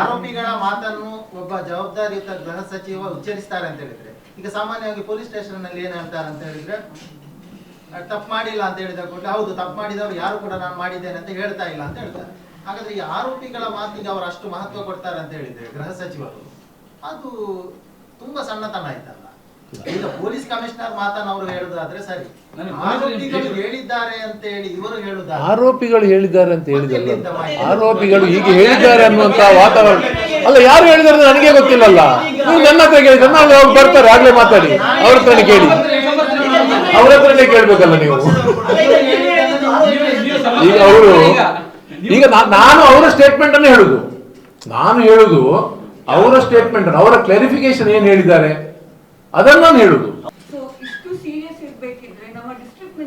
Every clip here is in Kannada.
ಆರೋಪಿಗಳ ಮಾತನ್ನು ಒಬ್ಬ ಜವಾಬ್ದಾರಿಯುತ ಗೃಹ ಸಚಿವ ಉಚ್ಚರಿಸ್ತಾರೆ ಅಂತ ಹೇಳಿದ್ರೆ. ಈಗ ಸಾಮಾನ್ಯವಾಗಿ ಪೊಲೀಸ್ ಸ್ಟೇಷನ್ನಲ್ಲಿ ಏನ್ ಹೇಳ್ತಾರೆ ಅಂತ ಹೇಳಿದ್ರೆ ತಪ್ಪು ಮಾಡಿಲ್ಲ ಅಂತ ಹೇಳಿದ ಕೂಡಲೇ, ಹೌದು, ತಪ್ಪು ಮಾಡಿದವರು ಯಾರು ಕೂಡ ನಾನು ಮಾಡಿದ್ದೇನೆ ಅಂತ ಹೇಳ್ತಾ ಇಲ್ಲ ಅಂತ ಹೇಳ್ತಾರೆ. ಹಾಗಾದ್ರೆ ಈ ಆರೋಪಿಗಳ ಮಾತಿಗೆ ಅವರು ಅಷ್ಟು ಮಹತ್ವ ಕೊಡ್ತಾರೆ ಅಂತ ಹೇಳಿದ್ರೆ ಗೃಹ ಸಚಿವರು, ಅದು ತುಂಬಾ ಸಣ್ಣತನ ಆಯ್ತಲ್ಲ. ಈಗ ಪೊಲೀಸ್ ಕಮಿಷನರ್ ಮಾತನ್ನ ಅವರು ಹೇಳುದಾದ್ರೆ ಸರಿ. ನನಗೆ ಆರೋಪಿಗಳು ಹೇಳಿದ್ದಾರೆ ಅಂತ ಹೇಳಿ ಇವರು ಆರೋಪಿಗಳು ಹೇಳಿದ್ದಾರೆ ಅಂತ ಹೇಳಿದಲ್ಲ? ಆರೋಪಿಗಳು ಹೀಗೆ ಹೇಳಿದ್ದಾರೆ ಅನ್ನುವಂತ ವಾತಾವರಣ. ಅಲ್ಲ ಯಾರು ಹೇಳಿದಾರೆ ನನಗೆ ಗೊತ್ತಿಲ್ಲಲ್ಲ. ನೀವು ನನ್ನ ಹತ್ರ ಕೇಳಿದ್ರೆ ನಾನು ಅವ್ರು ಬರ್ತಾರೆ ಆಗ್ಲೇ ಮಾತಾಡಿ. ಅವ್ರ ಹತ್ರನೇ ಕೇಳಿ. ಅವ್ರ ಹತ್ರನೇ ಕೇಳ್ಬೇಕಲ್ಲ ನೀವು. ಈಗ ಅವರು ಈಗ ನಾ- ನಾನು ಅವರ ಸ್ಟೇಟ್ಮೆಂಟ್ ಅನ್ನು ಹೇಳುದು. ನಾನು ಹೇಳುದು ಅವರ ಸ್ಟೇಟ್ಮೆಂಟ್ ಅವರ ಕ್ಲಾರಿಫಿಕೇಶನ್ ಏನ್ ಹೇಳಿದ್ದಾರೆ? ಅದನ್ನು ನಾನು ಹೇಳುದು. ಇಷ್ಟು ಸೀರಿಯಸ್ ಇರ್ಬೇಕಿದ್ರೆ ನಮ್ಮ ಡಿಸ್ಟ್ರಿಕ್ಟ್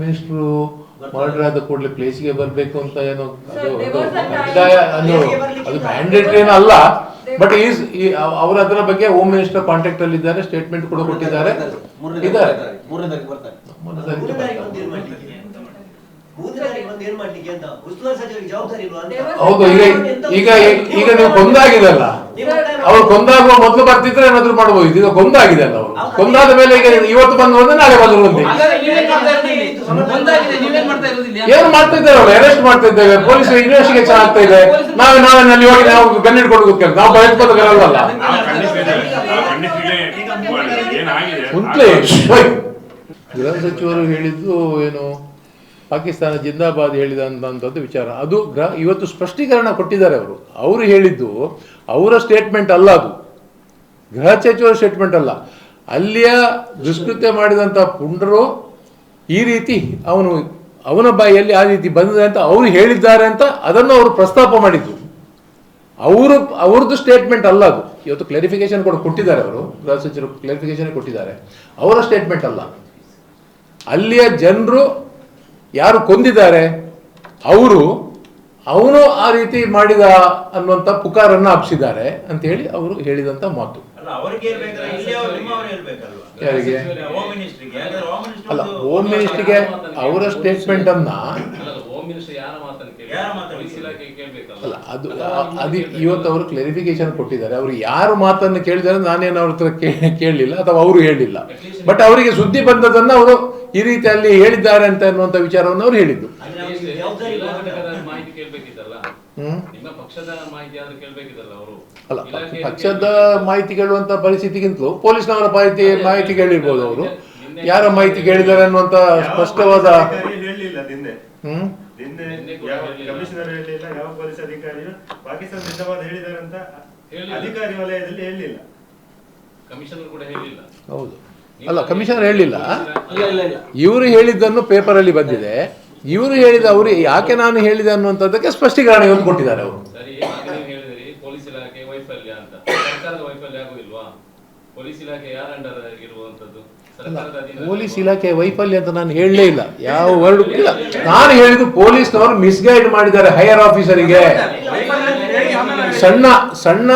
ಮಿನಿಸ್ಟರ್ ಮರ್ಡರ್ ಆದ ಕೂಡಲೇ ಪ್ಲೇಸ್ಗೆ ಬರಬೇಕು ಅಂತ ಏನೋ ಅದು ಮ್ಯಾಂಡೇಟರಿ ಏನೋ ಅಲ್ಲ. ಬಟ್ ಈಸ್ ಅವರ ಅದರ ಬಗ್ಗೆ ಹೋಮ್ ಮಿನಿಸ್ಟರ್ ಕಾಂಟ್ಯಾಕ್ಟ್ ಅಲ್ಲಿ ಇದ್ದಾರೆ ಸ್ಟೇಟ್ಮೆಂಟ್ ಕೂಡ ಕೊಟ್ಟಿದ್ದಾರೆ. ಇದ್ದಾರೆ. ಹೌದು ಈಗ ಈಗ ಈಗ ನೀವು ಕೊಂದಾಗಿದಲ್ಲ ಅವ್ರು ಕೊಂದಾಗುವ ಮೊದಲು ಬರ್ತಿದ್ರೆ ಏನಾದ್ರು ಮಾಡಬಹುದು ಇದು ಕೊಂದಾಗಿದೆ ಅಲ್ಲ ಅವರು. ಕೊಂದಾದ ಮೇಲೆ ಈಗ ಇವತ್ತು ಬಂದು ಬಂದ್ರೆ ನಾಳೆ ಬಂದ್ರು ಬಂದಿ ಏನ್ ಮಾಡ್ತಾ ಇದ್ದಾರೆ ಅವ್ರು? ಅರೆಸ್ಟ್ ಮಾಡ್ತಾ ಇದ್ದೇವೆ ಪೊಲೀಸ್ ಇನ್ವೆಸ್ಟಿಗೇಷನ್ ಆಗ್ತಾ ಇದೆ. ನಾವೇ ನಾವೇ ಅಲ್ಲಿ ಹೋಗಿ ನಾವು ಗನ್ ಹಿಡ್ಕೊಂಡು ಗೊತ್ತಿಲ್ಲ ನಾವು ಭಯೋತ್ಪಾದಕರಲ್ವಲ್ಲ? ಮುಟ್ಲೇಶ್ ಗೃಹ ಸಚಿವರು ಹೇಳಿದ್ದು ಏನು? ಪಾಕಿಸ್ತಾನ ಜಿಂದಾಬಾದ್ ಹೇಳಿದಂಥದ್ದು ವಿಚಾರ. ಅದು ಗ್ರ ಇವತ್ತು ಸ್ಪಷ್ಟೀಕರಣ ಕೊಟ್ಟಿದ್ದಾರೆ ಅವರು. ಅವರು ಹೇಳಿದ್ದು ಅವರ ಸ್ಟೇಟ್ಮೆಂಟ್ ಅಲ್ಲ ಅದು. ಗೃಹ ಸಚಿವರ ಸ್ಟೇಟ್ಮೆಂಟ್ ಅಲ್ಲ. ಅಲ್ಲಿಯ ದುಷ್ಕೃತ್ಯ ಮಾಡಿದಂಥ ಪುಂಡರು ಈ ರೀತಿ ಅವನು, ಅವನ ಬಾಯಲ್ಲಿ ಆ ರೀತಿ ಬಂದಿದೆ ಅಂತ ಅವರು ಹೇಳಿದ್ದಾರೆ ಅಂತ ಅದನ್ನು ಅವರು ಪ್ರಸ್ತಾಪ ಮಾಡಿದ್ದು. ಅವರು, ಅವ್ರದ್ದು ಸ್ಟೇಟ್ಮೆಂಟ್ ಅಲ್ಲ ಅದು. ಇವತ್ತು ಕ್ಲಾರಿಫಿಕೇಶನ್ ಕೂಡ ಕೊಟ್ಟಿದ್ದಾರೆ ಅವರು. ಗೃಹ ಸಚಿವರು ಕ್ಲಾರಿಫಿಕೇಶನ್ ಕೊಟ್ಟಿದ್ದಾರೆ. ಅವರ ಸ್ಟೇಟ್ಮೆಂಟ್ ಅಲ್ಲ. ಅಲ್ಲಿಯ ಜನರು ಯಾರು ಕೊಂದಿದ್ದಾರೆ? ಅವರು ಅವನು ಆ ರೀತಿ ಮಾಡಿದ ಅನ್ನುವಂಥ ಪುಕಾರನ್ನು ಹಬ್ಸಿದ್ದಾರೆ ಅಂತ ಹೇಳಿ ಅವರು ಹೇಳಿದಂಥ ಮಾತು. ಅಲ್ಲ ಅವ್ರಿಗೆ ಹೇಳ್ಬೇಕಲ್ಲ ಇಲ್ಲಿ ಅವ್ರು ನಿಮ್ಮವ್ರು ಹೇಳ್ಬೇಕಲ್ವಾ? ಯಾರಿಗೆ? ಅಲ್ಲ ಹೋಮ್ ಮಿನಿಸ್ಟ್ರಿಗೆ ಅವರ ಸ್ಟೇಟ್ಮೆಂಟ್ ಅನ್ನ ಅಲ್ಲ ಹೋಮ್ ಮಿನಿಸ್ಟರ್ ಯಾರ ಮಾತನ್ನು ಕೇಳಿ ಯಾರ ಮಾತನ್ನು ಪೊಲೀಸ್ ಕೇಳಿ? ಅಲ್ಲ ಅದು ಅದು ಇವತ್ತು ಅವರು ಕ್ಲಾರಿಫಿಕೇಶನ್ ಕೊಟ್ಟಿದ್ದಾರೆ. ಅವರು ಯಾರು ಮಾತನ್ನು ಕೇಳಿದ್ದಾರೆ ನಾನೇನು ಅವ್ರ ಹತ್ರ ಕೇಳಿಲ್ಲ ಕೇಳಲಿಲ್ಲ ಅಥವಾ ಅವರು ಹೇಳಿಲ್ಲ. ಬಟ್ ಅವರಿಗೆ ಸುದ್ದಿ ಬಂದದನ್ನ ಅವರು ಈ ರೀತಿಯಲ್ಲಿ ಹೇಳಿದ್ದಾರೆ ಅಂತ ಅನ್ನುವಂಥ ವಿಚಾರವನ್ನು ಅವರು ಹೇಳಿದ್ದು. ಅಲ್ಲಿ ಪಕ್ಷದ ಮಾಹಿತಿ ಆದ್ರೂ ಅವರು? ಅಲ್ಲ ಇಲಾಖೆ ಪಕ್ಷದ ಮಾಹಿತಿ ಕೇಳುವಂತ ಪರಿಸ್ಥಿತಿಗಿಂತಲೂ ಪೊಲೀಸ್ನವರ ಮಾಹಿತಿ ಮಾಹಿತಿ ಕೇಳಿರ್ಬೋದು ಅವರು. ಯಾರ ಮಾಹಿತಿ ಕೇಳಿದ್ದಾರೆ ಅನ್ನುವಂತ ಸ್ಪಷ್ಟವಾದ ಹೇಳಲಿಲ್ಲ ನಿನ್ನೆ. ಹ್ಮ್. ಅಧಿಕಾರಿ ವಲಯದಲ್ಲಿ ಹೇಳಲಿಲ್ಲ ಕಮಿಷನರ್ ಕೂಡ ಹೇಳಿಲ್ಲ. ಹೌದು. ಅಲ್ಲ ಕಮಿಷನರ್ ಹೇಳಿಲ್ಲ? ಇವರು ಹೇಳಿದ್ದನ್ನು ಪೇಪರಲ್ಲಿ ಬಂದಿದೆ. ಇವರು ಹೇಳಿದ ಅವರು ಯಾಕೆ ನಾನು ಹೇಳಿದೆ ಅನ್ನುವಂಥದ್ದಕ್ಕೆ ಸ್ಪಷ್ಟೀಕರಣ ಇವರು ಕೊಟ್ಟಿದ್ದಾರೆ ಅವರು. ಪೊಲೀಸ್ ಇಲಾಖೆ ವೈಫಲ್ಯ ಅಂತ. ನಾನು ಹೇಳಲೇ ಇಲ್ಲ. ಯಾವ ವರ್ಡ್ ಇಲ್ಲ ನಾನು ಹೇಳಿದ್ದು ಪೊಲೀಸ್ನವರು ಮಿಸ್ಗೈಡ್ ಮಾಡಿದ್ದಾರೆ ಹೈಯರ್ ಆಫೀಸರಿಗೆ ಸಣ್ಣ ಸಣ್ಣ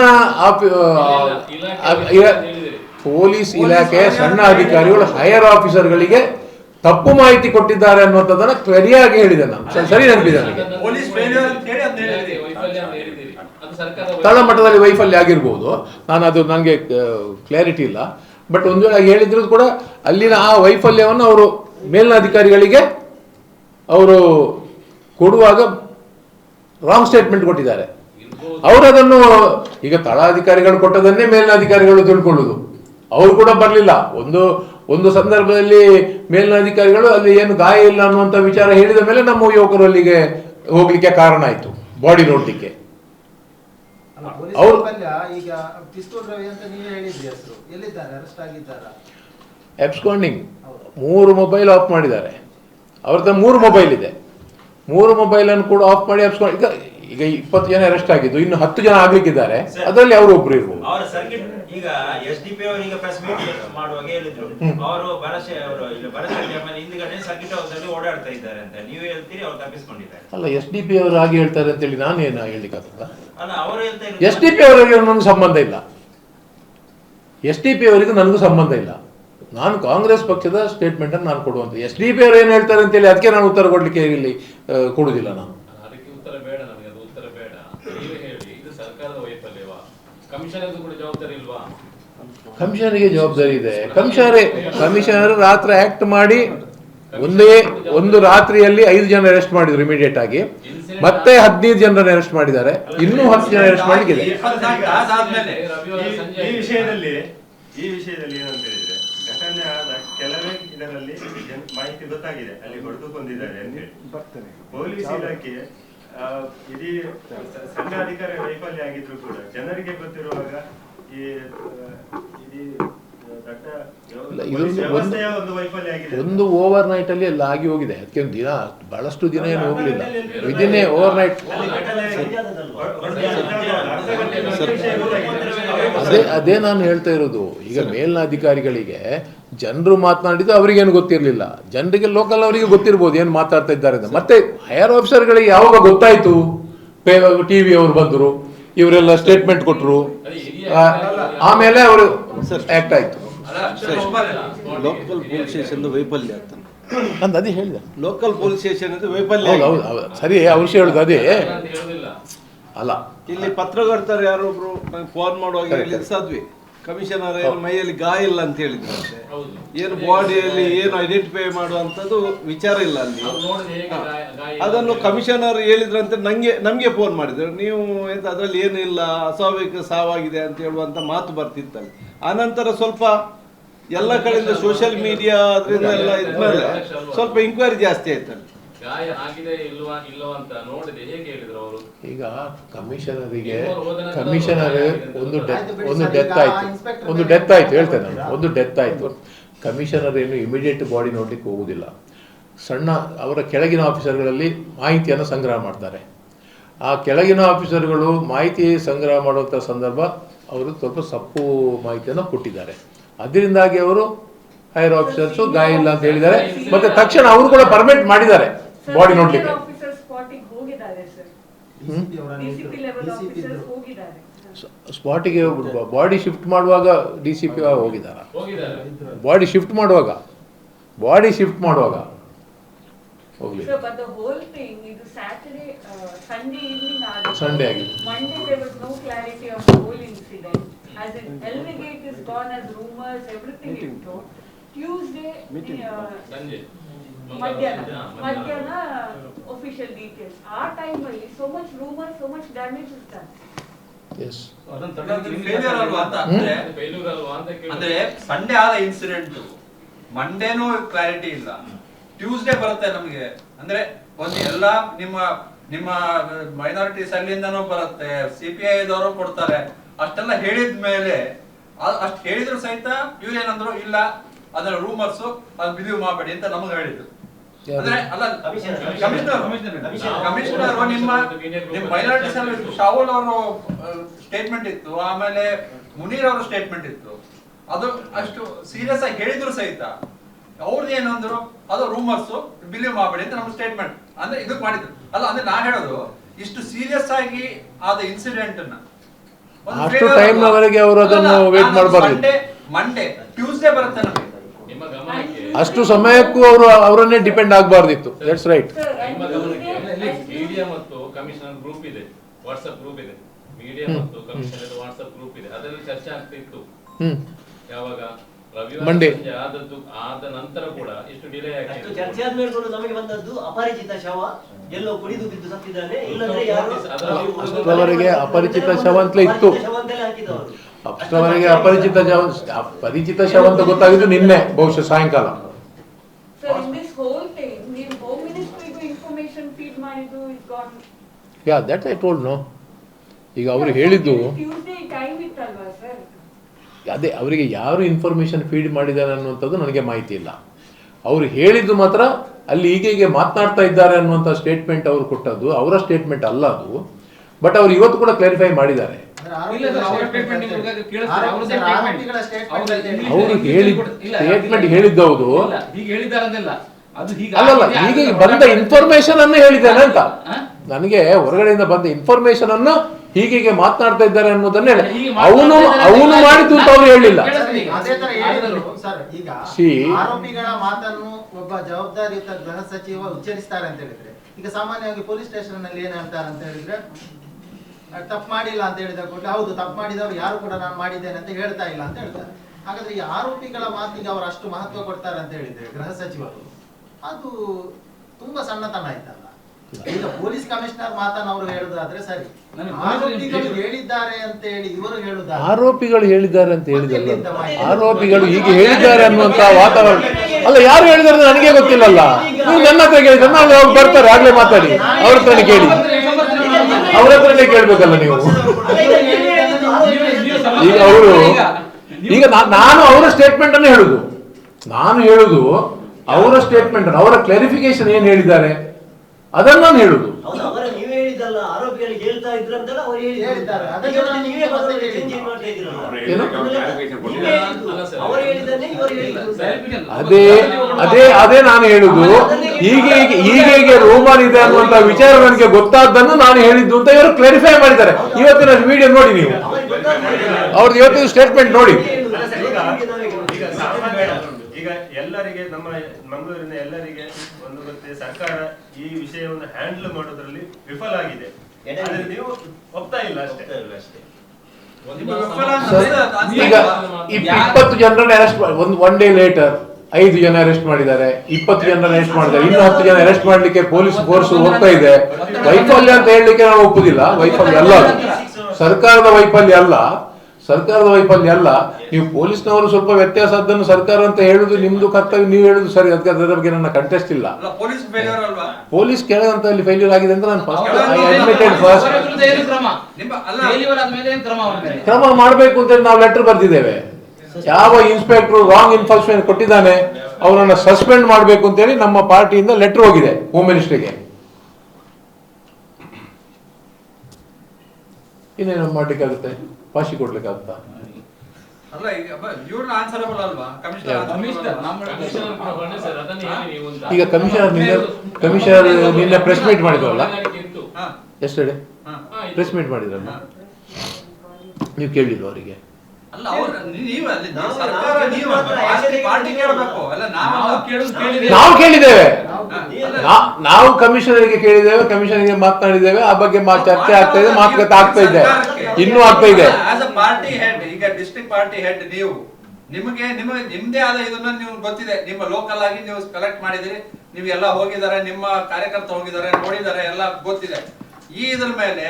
ಪೊಲೀಸ್ ಇಲಾಖೆಯ ಸಣ್ಣ ಅಧಿಕಾರಿಗಳು ಹೈಯರ್ ಆಫೀಸರ್ಗಳಿಗೆ ತಪ್ಪು ಮಾಹಿತಿ ಕೊಟ್ಟಿದ್ದಾರೆ ಅನ್ನುವಂಥದ್ದನ್ನ ಸರಿಯಾಗಿ ಹೇಳಿದೆ ನಾನು. ಸರಿ ನೆನಪಿದೆ ನನಗೆ. ತಳಮಟ್ಟದಲ್ಲಿ ವೈಫಲ್ಯ ಆಗಿರ್ಬೋದು. ನಾನು ಅದು ನನಗೆ ಕ್ಲಾರಿಟಿ ಇಲ್ಲ. ಬಟ್ ಒಂದು ವೇಳೆ ಹೇಳಿದ್ರು ಕೂಡ ಅಲ್ಲಿನ ಆ ವೈಫಲ್ಯವನ್ನು ಅವರು ಮೇಲಿನ ಅಧಿಕಾರಿಗಳಿಗೆ ಅವರು ಕೊಡುವಾಗ ರಾಂಗ್ ಸ್ಟೇಟ್ಮೆಂಟ್ ಕೊಟ್ಟಿದ್ದಾರೆ. ಅವರು ಅದನ್ನು ಈಗ ತಳ ಅಧಿಕಾರಿಗಳು ಕೊಟ್ಟದನ್ನೇ ಮೇಲಿನ ಅಧಿಕಾರಿಗಳು ತಿಳ್ಕೊಳ್ಳುದು. ಅವರು ಕೂಡ ಬರಲಿಲ್ಲ. ಒಂದು ಒಂದು ಸಂದರ್ಭದಲ್ಲಿ ಮೇಲಿನ ಅಧಿಕಾರಿಗಳು ಅಲ್ಲಿ ಏನು ಗಾಯ ಇಲ್ಲ ಅನ್ನುವಂಥ ವಿಚಾರ ಹೇಳಿದ ಮೇಲೆ ನಮ್ಮ ಯುವಕರು ಅಲ್ಲಿಗೆ ಹೋಗ್ಲಿಕ್ಕೆ ಕಾರಣ ಆಯಿತು ಬಾಡಿ ನೋಡ್ಲಿಕ್ಕೆ. ಎಬ್ಸ್ಕಾಂಡಿಂಗ್ ಮೂರು ಮೊಬೈಲ್ ಆಫ್ ಮಾಡಿದ್ದಾರೆ. ಅವ್ರ ಮೂರು ಮೊಬೈಲ್ ಇದೆ. ಮೂರು ಮೊಬೈಲನ್ನು ಕೂಡ ಆಫ್ ಮಾಡಿ ಎಬ್ಸ್ಕೊಂಡು ಈಗ ಈಗ ಇಪ್ಪತ್ತು ಜನ ಅರೆಸ್ಟ್ ಆಗಿದ್ದು ಇನ್ನು ಹತ್ತು ಜನ ಆಗ್ಲಿಕ್ಕಿದ್ದಾರೆ. ಅದರಲ್ಲಿ ಅವರು ಒಬ್ರು ಇರ್ಬೋದು. ಅವರ ಸರ್ಕಿಟ್ ಈಗ ಎಸ್ ಡಿ ಪಿ ಅವರು ಈಗ ಪ್ರೆಸ್ ಮೀಟ್ ಮಾಡುವಾಗ ಹೇಳಿದ್ರು. ಅವರು ಬರಸೆ ಅವರು ಇಲ್ಲಿ ಭರಸೆ ಡ್ಯಾಮಲ್ಲಿ ಹಿಂದ್ಗಡೆ ಸರ್ಕಿಟ್ ಹೌಸ್ ಅಲ್ಲಿ ಓಡಾಡ್ತಾ ಇದ್ದಾರೆ ಅಂತ ನೀವು ಹೇಳ್ತೀರಿ ಅವ್ರು ತಪ್ಪಿಸ್ಕೊಂಡಿದ್ದಾರೆ. ಅಲ್ಲ ಎಸ್ ಡಿ ಪಿ ಅವರು ಹಾಗೆ ಹೇಳ್ತಾರೆ ಅಂತೇಳಿ ನಾನು ಏನು ಹೇಳಲಿಕ್ಕಾಗ್ತದ ಅಲ್ಲ ಅವರು ಹೇಳ್ತಾ ಎಸ್ ಡಿ ಪಿ ಅವರಿಗೆ ನನಗೂ ಸಂಬಂಧ ಇಲ್ಲ. ಎಸ್ ಡಿ ಪಿ ಅವರಿಗೂ ನನಗೂ ಸಂಬಂಧ ಇಲ್ಲ. ನಾನು ಕಾಂಗ್ರೆಸ್ ಪಕ್ಷದ ಸ್ಟೇಟ್ಮೆಂಟ್ ಅನ್ನು ನಾನು ಕೊಡುವಂತ ಎಸ್ ಡಿ ಪಿ ಅವರು ಏನು ಹೇಳ್ತಾರೆ ಅಂತೇಳಿ ಅದಕ್ಕೆ ನಾನು ಉತ್ತರ ಕೊಡಲಿಕ್ಕೆ ಇಲ್ಲಿ ಕೊಡುವುದಿಲ್ಲ ನಾನು ಅದಕ್ಕೆ ಕಮಿಷನರ್ ಕೂಡ ಜವಾಬ್ದಾರಿ ಇಲ್ವಾ ಕಮಿಷನರ್ಗೆ ಜವಾಬ್ದಾರಿ ಇದೆ. ಕಮಿಷನರ್ ಕಮಿಷನರ್ ರಾತ್ರಿ ಆಕ್ಟ್ ಮಾಡಿ ಒಂದೇ ಒಂದು ರಾತ್ರಿಯಲ್ಲಿ ಐದು ಜನ ಅರೆಸ್ಟ್ ಮಾಡಿದ್ರು ಇಮಿಡಿಯೇಟ್ ಆಗಿ. ಮತ್ತೆ ಹದಿನೈದು ಜನರ ಅರೆಸ್ಟ್ ಮಾಡಿದ್ದಾರೆ. ಇನ್ನೂ ಹತ್ತು ಜನ ಅರೆಸ್ಟ್ ಮಾಡಿದೆ ಈ- ವಿಷಯದಲ್ಲಿ ಈ ವಿಷಯದಲ್ಲಿ ಏನಂತ ಹೇಳಿದ್ರೆ ಘಟನೆ ಆದ ಕೆಲವೇ ಇದರಲ್ಲಿ ಮಾಹಿತಿ ಗೊತ್ತಾಗಿದೆ. ಅಲ್ಲಿ ಹೊಡೆದುಕೊಂಡಿದ್ದಾರೆ ಅಂತ ಹೇಳಿ. ಪೊಲೀಸ್ ಇಲಾಖೆ ಇಡೀ ಸಂಘ ಅಧಿಕಾರಿ ವೈಫಲ್ಯ ಆಗಿದ್ರು ಕೂಡ ಜನರಿಗೆ ಗೊತ್ತಿರುವಾಗ ಈ ಇಡೀ ಒಂದು- ಓವರ್ ನೈಟ್ ಅಲ್ಲಿ ಎಲ್ಲ ಆಗಿ ಹೋಗಿದೆ ಅದಕ್ಕೆ ಒಂದು ದಿನ ಬಹಳಷ್ಟು ದಿನ ಏನು ಹೋಗ್ಲಿಲ್ಲ ವಿದಿನ್ ಓವರ್ ನೈಟ್ ಅದೇ ಅದೇ ನಾನು ಹೇಳ್ತಾ ಇರೋದು. ಈಗ ಮೇಲಿನ ಅಧಿಕಾರಿಗಳಿಗೆ ಜನರು ಮಾತನಾಡಿದ್ದು ಅವರಿಗೇನು ಗೊತ್ತಿರಲಿಲ್ಲ. ಜನರಿಗೆ ಲೋಕಲ್ ಅವರಿಗೆ ಗೊತ್ತಿರ್ಬೋದು ಏನು ಮಾತಾಡ್ತಾ ಇದ್ದಾರೆ ಮತ್ತೆ ಹೈಯರ್ ಆಫೀಸರ್ಗಳಿಗೆ ಯಾವಾಗ ಗೊತ್ತಾಯ್ತು? ಟಿ ವಿ ಅವರು ಬಂದರು ಇವರೆಲ್ಲ ಸ್ಟೇಟ್ಮೆಂಟ್ ಕೊಟ್ಟರು ಆಮೇಲೆ ಅವರು ಆಕ್ಟ್ ಆಯ್ತು. ಲೋಕಲ್ ಪೊಲೀಸ್ ಸ್ಟೇಷನ್ ವೈಫಲ್ಯ ಅಂತ. ಅದೇ ಹೇಳಿದೆ. ಲೋಕಲ್ ಪೊಲೀಸ್ ಸ್ಟೇಷನ್ ವೈಫಲ್ಯ ಸರಿ ಅವಶ್ಯ ಹೇಳುದು ಅದೇ. ಅಲ್ಲ. ಇಲ್ಲಿ ಪತ್ರಕರ್ತರು ಯಾರೊಬ್ರು ನಂಗೆ ಫೋನ್ ಮಾಡುವಾಗ ಸದ್ವಿ. ಕಮಿಷನರ್ ಏನು ಮೈಯಲ್ಲಿ ಗಾಯ ಇಲ್ಲ ಅಂತ ಹೇಳಿದ್ರು ಹೌದು. ಏನು ಬಾಡಿಯಲ್ಲಿ ಏನು ಐಡೆಂಟಿಫೈ ಮಾಡುವಂಥದ್ದು ವಿಚಾರ ಇಲ್ಲ ಅಲ್ಲಿ. ಇಲ್ಲ ಅದನ್ನು ಅಂತ ಕಮಿಷನರ್ ಹೇಳಿದ್ರಂತೆ ನಂಗೆ ನಮಗೆ ಫೋನ್ ಮಾಡಿದ್ರು. ನೀವು ಎಂತ ಅದರಲ್ಲಿ ಏನಿಲ್ಲ ಅಸ್ವಾಭಾವಿಕ ಸಾವಾಗಿದೆ ಅಂತ ಹೇಳುವಂತ ಮಾತು ಬರ್ತಿತ್ತಲ್ಲಿ. ಆನಂತರ ಸ್ವಲ್ಪ ಎಲ್ಲ ಕಡೆಯಿಂದ ಸೋಷಿಯಲ್ ಮೀಡಿಯಾ ಅದರಿಂದ ಎಲ್ಲ ಇದ್ಮೇಲೆ ಸ್ವಲ್ಪ ಇಂಕ್ವೈರಿ ಜಾಸ್ತಿ ಆಯ್ತಲ್ಲಿ. ಗಾಯ ಆಗಿದೆ ಇಲ್ವಾ ಇಲ್ಲೋ ಅಂತ ನೋಡಿದೆ ಹೇಗೆ ಹೇಳಿದ್ರು ಅವರು? ಈಗ ಕಮಿಷನರಿಗೆ ಕಮಿಷನರ್ ಒಂದು ಡೆತ್ ಒಂದು ಡೆತ್ ಆಯ್ತು. ಒಂದು ಡೆತ್ ಆಯ್ತು ಹೇಳ್ತೇನೆ ನಾನು. ಒಂದು ಡೆತ್ ಆಯ್ತು. ಕಮಿಷನರ್ ಏನು ಇಮಿಡಿಯೇಟ್ ಬಾಡಿ ನೋಡ್ಲಿಕ್ಕೆ ಹೋಗುದಿಲ್ಲ. ಸಣ್ಣ ಅವರ ಕೆಳಗಿನ ಆಫೀಸರ್ಗಳಲ್ಲಿ ಮಾಹಿತಿಯನ್ನು ಸಂಗ್ರಹ ಮಾಡ್ತಾರೆ. ಆ ಕೆಳಗಿನ ಆಫೀಸರ್ಗಳು ಮಾಹಿತಿ ಸಂಗ್ರಹ ಮಾಡುವಂಥ ಸಂದರ್ಭ ಅವರು ಸ್ವಲ್ಪ ಸಪ್ಪು ಮಾಹಿತಿಯನ್ನು ಕೊಟ್ಟಿದ್ದಾರೆ. ಅದರಿಂದಾಗಿ ಅವರು ಹೈಯರ್ ಆಫೀಸರ್ಸು ಗಾಯ ಇಲ್ಲ ಅಂತ ಹೇಳಿದ್ದಾರೆ. ಮತ್ತೆ ತಕ್ಷಣ ಅವರು ಕೂಡ ಪರ್ಮಿಟ್ ಮಾಡಿದ್ದಾರೆ. ಬಾಡಿ ನೋಡ್ಲಿಕ್ಕೆ. ಸ್ಪಾಟಿಗೆ ಸ್ಪಾಟಿಕ್ ಬಾಡಿ ಶಿಫ್ಟ್ ಮಾಡುವಾಗ ಡಿ ಸಿ ಪಿ ಹೋಗಿದಾರಾ ಬಾಡಿ ಶಿಫ್ಟ್ ಮಾಡುವಾಗ ಬಾಡಿ ಶಿಫ್ಟ್ ಮಾಡುವಾಗ? ಹೋಗ್ಲಿ. ಸಂಡೇ ಆಗಿತ್ತು ಮಧ್ಯಾಹ್ನ, ಮಧ್ಯಾಹ್ನ. ಒಫಿಷಿಯಲ್ ಡೀಟೇಲ್ಸ್ ಆ ಟೈಮ್ ಅಲ್ಲಿ so much rumour so much damage ಇರ್ತಾರೆ ಅಂದ್ರೆ ಫೇಲ್ಯೂರ್ ಅಲ್ವಾ ಅಂತ ಕೇಳಿದ್ರು. ಅಂದ್ರೆ ಸಂಡೇ ಆದ ಇನ್ಸಿಡೆಂಟ್ ಮಂಡೇನೂ ಕ್ಲಾರಿಟಿ ಇಲ್ಲ. ಟ್ಯೂಸ್ಡೇ ಬರುತ್ತೆ ನಮಗೆ. ಅಂದ್ರೆ ಒಂದು ಎಲ್ಲ ನಿಮ್ಮ ನಿಮ್ಮ ಮೈನಾರಿಟೀಸ್ ಅಲ್ಲಿಂದನೂ ಬರುತ್ತೆ. ಸಿ ಪಿ ಐದವರು ಕೊಡ್ತಾರೆ. ಅಷ್ಟೆಲ್ಲ ಹೇಳಿದ ಮೇಲೆ ಅಷ್ಟು ಹೇಳಿದ್ರು ಸಹಿತ ಇವ್ರೇನಂದ್ರು ಇಲ್ಲ ಅದರ ರೂಮರ್ಸ್ ಅದ್ ಬಿಲೀವ್ ಮಾಡಬೇಡಿ ಅಂತ ನಮಗೆ ಹೇಳಿದ್ರು. ಕಮಿಷನರ್. ನಿಮ್ಮ ನಿಮ್ಮ ಶಾಹುಲ್ ಅವರು ಸ್ಟೇಟ್ಮೆಂಟ್ ಇತ್ತು. ಆಮೇಲೆ ಮುನೀರ್ ಅವರ ಸ್ಟೇಟ್ಮೆಂಟ್ ಇತ್ತು. ಅದು ಅಷ್ಟು ಸೀರಿಯಸ್ ಆಗಿ ಹೇಳಿದ್ರು ಸಹಿತ. ಅವ್ರದ್ದು ಏನಂದ್ರು ಅದು ರೂಮರ್ಸ್ ಬಿಲೀವ್ ಮಾಡಬೇಡಿ ಅಂತ ನಮ್ಮ ಸ್ಟೇಟ್ಮೆಂಟ್ ಅಂದ್ರೆ ಇದು ಮಾಡಿದ್ರು. ಅಲ್ಲ ಅಂದ್ರೆ ನಾ ಹೇಳೋದು ಇಷ್ಟು ಸೀರಿಯಸ್ ಆಗಿ ಆದ ಇನ್ಸಿಡೆಂಟ್ನ ಅಷ್ಟು time ನವರೆಗೆ ಅವರು ಅದನ್ನು ವೇಟ್ ನಾನು ಮಂಡೇ ಟ್ಯೂಸ್ಡೇ ಬರುತ್ತೆ ನಮಗೆ. ಅಷ್ಟು ಸಮಯಕ್ಕೂ ಅವರು ಅವರನ್ನೇ ಡಿಪೆಂಡ್ ಆಗಬಾರ್ದಿತ್ತು. ದಟ್ಸ್ ರೈಟ್ ಮೀಡಿಯಾ ಮತ್ತು ಕಮಿಷನರ್ ಗ್ರೂಪ್ ಇದೆ ವಾಟ್ಸ್ಆಪ್ ಗ್ರೂಪ್ ಇದೆ. ಮೀಡಿಯಾ. ಮತ್ತು ಕಮಿಷನರ್ ವಾಟ್ಸ್ಆಪ್ ಗ್ರೂಪ್ ಇದೆ. ಅದರಲ್ಲಿ ಚರ್ಚೆ ಆಗ್ತಿತ್ತು ಹ್ಮ್. ಯಾವಾಗ. ಸಂಜೆ ಆದದ್ದು ಆದ ನಂತರ ಕೂಡ ಇಷ್ಟು ಡಿಲೇ ಅಷ್ಟು ಆಗ್ತಿತ್ತು ಚರ್ಚೆ ಆದ್ಮೇಲೆ ಕೂಡ ನಮಗೆ ಬಂದದ್ದು ಅಪರಿಚಿತ ಶವ. ಎಲ್ಲೋ ಕುಡಿದು ಬಿದ್ದು ಸತ್ತಿದ್ದಾನೆ ಇಲ್ಲಂದ್ರೆ ಯಾರು ಅಷ್ಟರವರೆಗೆ ಅಪರಿಚಿತ ಶವ ಅಂತಲೇ ಇತ್ತು. ಅಂತಲೇ ಅಪರಿಚಿತ ಶವ ಅಪರಿಚಿತ ಶವ ಅಂತ ಗೊತ್ತಾಗಿದ್ದು ನಿನ್ನೆ ಬಹುಶಃ ಸಾಯಂಕಾಲ. Yeah that I told no ಈಗ ಅವರು ಹೇಳಿದ್ದು ಅದೇ ಅವರಿಗೆ ಯಾರು ಇನ್ಫಾರ್ಮೇಶನ್ ಫೀಡ್ ಮಾಡಿದ್ದಾರೆ ಅನ್ನುವಂಥದ್ದು ನನಗೆ ಮಾಹಿತಿ ಇಲ್ಲ. ಅವರು ಹೇಳಿದ್ದು ಮಾತ್ರ ಅಲ್ಲಿ ಹೀಗೆ ಹೀಗೆ ಮಾತನಾಡ್ತಾ ಇದ್ದಾರೆ ಅನ್ನುವಂಥ ಸ್ಟೇಟ್ಮೆಂಟ್ ಅವರು ಕೊಟ್ಟದ್ದು ಅವರ ಸ್ಟೇಟ್ಮೆಂಟ್ ಅಲ್ಲ ಅದು. ಬಟ್ ಅವರು ಇವತ್ತು ಕೂಡ ಕ್ಲಾರಿಫೈ ಮಾಡಿದ್ದಾರೆ. ಅವರ ಹೇಳಿ. ಸ್ಟೇಟ್ಮೆಂಟ್ ಅದು ಹೀಗೆ ಅಲ್ಲಲ್ಲ ಬಂದ ಇನ್ಫಾರ್ಮೇಶನ್ ಅನ್ನು ಹೇಳಿದ್ದೇನೆ ಅಂತ? ನನಗೆ ಹೊರಗಡೆಯಿಂದ ಬಂದ ಇನ್ಫಾರ್ಮೇಶನ್ ಅನ್ನು ಹೀಗೆ ಮಾತನಾಡ್ತಾ ಇದ್ದಾರೆ ಅನ್ನೋದನ್ನ ಹೇಳಿ. ಅವನು ಅವನು ಮಾಡಿದ್ದು ಅಂತ ಅವ್ರು ಹೇಳಿಲ್ಲ. ಅದೇ ತರ ಹೇಳಿದ್ರು. ಸರ್ ಈಗ See. ಆರೋಪಿಗಳ ಮಾತನ್ನು ಒಬ್ಬ ಜವಾಬ್ದಾರಿಯುತ ಗೃಹ ಸಚಿವ ಉಚ್ಚರಿಸ್ತಾರೆ ಅಂತ ಹೇಳಿದ್ರೆ ಈಗ ಸಾಮಾನ್ಯವಾಗಿ ಪೊಲೀಸ್ ಸ್ಟೇಷನ್ನಲ್ಲಿ ಏನ್ ಹೇಳ್ತಾರೆ ಅಂತ ಹೇಳಿದ್ರೆ ತಪ್ಪು ಮಾಡಿಲ್ಲ ಅಂತ ಹೇಳಿದ ಕೂಡಲೇ ಹೌದು ತಪ್ಪು ಮಾಡಿದವರು ಯಾರು ಕೂಡ ನಾನು ಮಾಡಿದ್ದೇನೆ ಅಂತ ಹೇಳ್ತಾ ಇಲ್ಲ ಅಂತ ಹೇಳ್ತಾರೆ. ಹಾಗಾದ್ರೆ ಈ ಆರೋಪಿಗಳ ಮಾತಿಗೆ ಅವರು ಅಷ್ಟು ಮಹತ್ವ ಕೊಡ್ತಾರೆ ಅಂತ ಹೇಳಿದ್ರೆ ಗೃಹ ಸಚಿವರು ಅದು ತುಂಬಾ ಸಣ್ಣತನ ಆಯ್ತಲ್ಲ. ಈಗ ಪೊಲೀಸ್ ಕಮಿಷನರ್ ಮಾತನ್ನ ಅವರು ಹೇಳುದಾದ್ರೆ ಸರಿ. ನನಗೆ ಆರೋಪಿಗಳು ಹೇಳಿದ್ದಾರೆ ಅಂತ ಹೇಳಿ ಇವರು ಹೇಳುದಾರೆ ಆರೋಪಿಗಳು ಹೇಳಿದ್ದಾರೆ ಅಂತ ಹೇಳಿದಲ್ಲ. ಆರೋಪಿಗಳು ಹೀಗೆ ಹೇಳಿದ್ದಾರೆ ಅನ್ನುವಂತ ವಾತಾವರಣ. ಅಲ್ಲ ಯಾರು ಹೇಳಿದಾರೆ ನನಗೆ ಗೊತ್ತಿಲ್ಲಲ್ಲ. ನೀವು ನನ್ನ ಹತ್ರ ಕೇಳಿದ್ರೆ ನಾನು ಅವ್ರು ಬರ್ತಾರೆ ಆಗ್ಲೇ ಮಾತಾಡಿ. ಅವ್ರ ಹತ್ರನೇ ಕೇಳಿ. ಅವ್ರ ಹತ್ರನೇ ಕೇಳ್ಬೇಕಲ್ಲ ನೀವು? ಈಗ ಅವರು ಈಗ ನಾನು ಅವರ ಸ್ಟೇಟ್ಮೆಂಟ್ ಅನ್ನು ಹೇಳುದು. ನಾನು ಹೇಳುದು ಅವರ ಸ್ಟೇಟ್ಮೆಂಟ್ ಅವರ ಕ್ಲಾರಿಫಿಕೇಶನ್ ಏನ್ ಹೇಳಿದ್ದಾರೆ? ಅದನ್ನ ನಾನು ಹೇಳುದು. ಹೌದು ಅವರ ನೀವೇ ಹೇಳಿದ್ದಲ್ಲ ಆರೋಪಿಗಳಿಗೆ ಹೇಳ್ತಾ ಇದ್ರಂತಲ್ಲ ಅವ್ರು ಹೇಳಿದ್ದಾರೆ. ಅದಕ್ಕೆ ನೀವೇ ಬಂದು ಮತ್ತೆ ಅದೇ ಅದೇ ಅದೇ ನಾನು ಹೇಳುದು ಹೀಗೆ ಹೀಗೆ ಹೀಗೆ ರೋಮನ್ ಇದೆ ಅನ್ನುವಂತ ವಿಚಾರ ನನಗೆ ಗೊತ್ತಾದ್ದನ್ನು ನಾನು ಹೇಳಿದ್ದು ಅಂತ ಇವರು ಕ್ಲಾರಿಫೈ ಮಾಡಿದ್ದಾರೆ. ಇವತ್ತಿನ ವಿಡಿಯೋ ನೋಡಿ ನೀವು. ಅವ್ರದ್ದು ಇವತ್ತಿನ ಸ್ಟೇಟ್ಮೆಂಟ್ ನೋಡಿ. ಈಗ ಎಲ್ಲರಿಗೆ ನಮ್ಮ ಮಂಗಳೂರಿನ ಎಲ್ಲರಿಗೆ ಒಂದು ಮತ್ತೆ ಸರ್ಕಾರ ಈ ವಿಷಯವನ್ನು ಹ್ಯಾಂಡಲ್ ಮಾಡೋದ್ರಲ್ಲಿ ವಿಫಲ ಆಗಿದೆ. ನೀವು ಒಪ್ತಾ ಇಲ್ಲ ಅಷ್ಟೇ. ಈಗ ಇಪ್ಪತ್ತು ಜನರನ್ನ ಅರೆಸ್ಟ್ ಒಂದು ಒನ್ ಡೇ ಲೇಟರ್ ಐದು ಜನ ಅರೆಸ್ಟ್ ಮಾಡಿದ್ದಾರೆ ಇಪ್ಪತ್ತು ಜನ ಅರೆಸ್ಟ್ ಮಾಡಿದ್ದಾರೆ ಇನ್ನು ಹತ್ತು ಜನ ಅರೆಸ್ಟ್ ಮಾಡ್ಲಿಕ್ಕೆ ಪೊಲೀಸ್ ಫೋರ್ಸ್ ಹೋಗ್ತಾ ಇದೆ. ವೈಫಲ್ಯ ಅಂತ ಹೇಳಲಿಕ್ಕೆ ನಾವು ಒಪ್ಪುದಿಲ್ಲ ವೈಫಲ್ಯ ಅಲ್ಲ ಅದು. ಸರ್ಕಾರದ ವೈಫಲ್ಯ ಅಲ್ಲ. ಸರ್ಕಾರದ ವೈಫಲ್ಯ ಅಲ್ಲ. ನೀವು ಪೊಲೀಸ್ನವರು ಸ್ವಲ್ಪ ವ್ಯತ್ಯಾಸ ಅದನ್ನು ಸರ್ಕಾರ ಅಂತ ಹೇಳುದು ನಿಮ್ದು ಕರ್ತವ್ಯ ನೀವು ಹೇಳುದು ಸರಿ. ಅದಕ್ಕೆ ಅದರ ಬಗ್ಗೆ ನನ್ನ ಕಂಟೆಸ್ಟ್ ಇಲ್ಲ. ಅಲ್ಲ ಪೊಲೀಸ್ ಕೇಳದಂತ ಅಲ್ಲಿ ಫೈಲ್ಯೂರ್ ಆಗಿದೆ ಅಂತ ನಾನು ಫಸ್ಟ್ ಐ ಅಡ್ಮಿಟೆಡ್ ಫಸ್ಟ್ ಅವರ ವಿರುದ್ಧ ಏನು ಕ್ರಮ? ನಿಮ್ಮ ಅಲ್ಲ. ಫೇಲ್ಯೂರ್ ಆದ್ಮೇಲೆ ಏನು ಕ್ರಮ ಅವರ ಕ್ರಮ ಮಾಡಬೇಕು ಅಂತ ನಾವು ಲೆಟರ್ ಬರ್ದಿದ್ದೇವೆ. ಯಾವ ಇನ್ಸ್ಪೆಕ್ಟರ್ ರಾಂಗ್ ಇನ್ಫಾರ್ಮೇಶನ್ ಕೊಟ್ಟಿದ್ದಾನೆ ಅವರನ್ನ ಸಸ್ಪೆಂಡ್ ಮಾಡಬೇಕು ಅಂತೇಳಿ ನಮ್ಮ ಪಾರ್ಟಿಯಿಂದ ಲೆಟರ್ ಹೋಗಿದೆ ಹೋಮ್ ಮಿನಿಸ್ಟರ್ಗೆ ಇನ್ನೇನು ಮಾಡ್ಲಿಕ್ಕಾಗುತ್ತೆ ಪಾಶಿ ಕೊಡ್ಲಿಕ್ಕಾಗುತ್ತಾ? ಅಲ್ಲ ಈಗ ಇವ್ರನ್ನ ಆನ್ಸರಬಲ್ ಅಲ್ವಾ? ಕಮಿಷನರ್ ಕಮಿಷನರ್ ನಮ್ಮ ಕಮಿಷನರ್ ಪ್ರಭಾವನೆ ಸರ್ ಅದನ್ನ ಹೇಳಿ ನೀವು ಅಂತ. ಈಗ ಕಮಿಷನರ್ ನಿನ್ನೆ ಕಮಿಷನರ್ ನಿನ್ನೆ ಪ್ರೆಸ್ ಮೀಟ್ ಮಾಡಿದ್ರಲ್ಲ? ಎಸ್ಟರ್ಡೇ. ಪ್ರೆಸ್ ಮೀಟ್ ಮಾಡಿದ್ರಲ್ಲ? ನೀವು ಕೇಳಿಲ್ವ ಅವರಿಗೆ? ಅಲ್ಲ ಅವ್ರ ನೀವು ಅಲ್ಲಿ ನಾವು- ಸರ್ಕಾರ ನಾವು ನೀವು ಮಾತ್ರ ಪಾರ್ಟಿ ಪಾರ್ಟಿ ಕೇಳಬೇಕು. ಅಲ್ಲ. ನಾವು ನಾವು ಕೇಳುದು ಕೇಳಿದ್ದೇವೆ. ನಾವು ಕೇಳಿದ್ದೇವೆ. ನಾವು ಕಮಿಷನರ್ಗೆ ಕೇಳಿದ್ದೇವೆ ಕಮಿಷನರ್ಗೆ ಮಾತನಾಡಿದ್ದೇವೆ ಆ ಬಗ್ಗೆ ಚರ್ಚೆ ಆಗ್ತಾ ಇದೆ ಮಾತುಕತೆ ಆಗ್ತಾ ಇದೆ. ಇನ್ನೂ ಆಗ್ತಾ ಇದೆ. ಆಸ್ ಅ ಪಾರ್ಟಿ ಹೆಡ್ ಈಗ ಡಿಸ್ಟ್ರಿಕ್ಟ್ ಪಾರ್ಟಿ ಹೆಡ್ ನೀವು ನಿಮಗೆ ನಿಮಗೆ ನಿಮ್ದೇ ಆದ ಇದನ್ನ ನೀವು ಗೊತ್ತಿದೆ. ನಿಮ್ಮ ಲೋಕಲ್ ಆಗಿ ನೀವು ಕಲೆಕ್ಟ್ ಮಾಡಿದಿರಿ. ನೀವು ಎಲ್ಲ ಹೋಗಿದ್ದಾರೆ ನಿಮ್ಮ ಕಾರ್ಯಕರ್ತ ಹೋಗಿದ್ದಾರೆ ನೋಡಿದ್ದಾರೆ ಎಲ್ಲ ಗೊತ್ತಿದೆ. ಈ ಇದ್ರ ಮೇಲೆ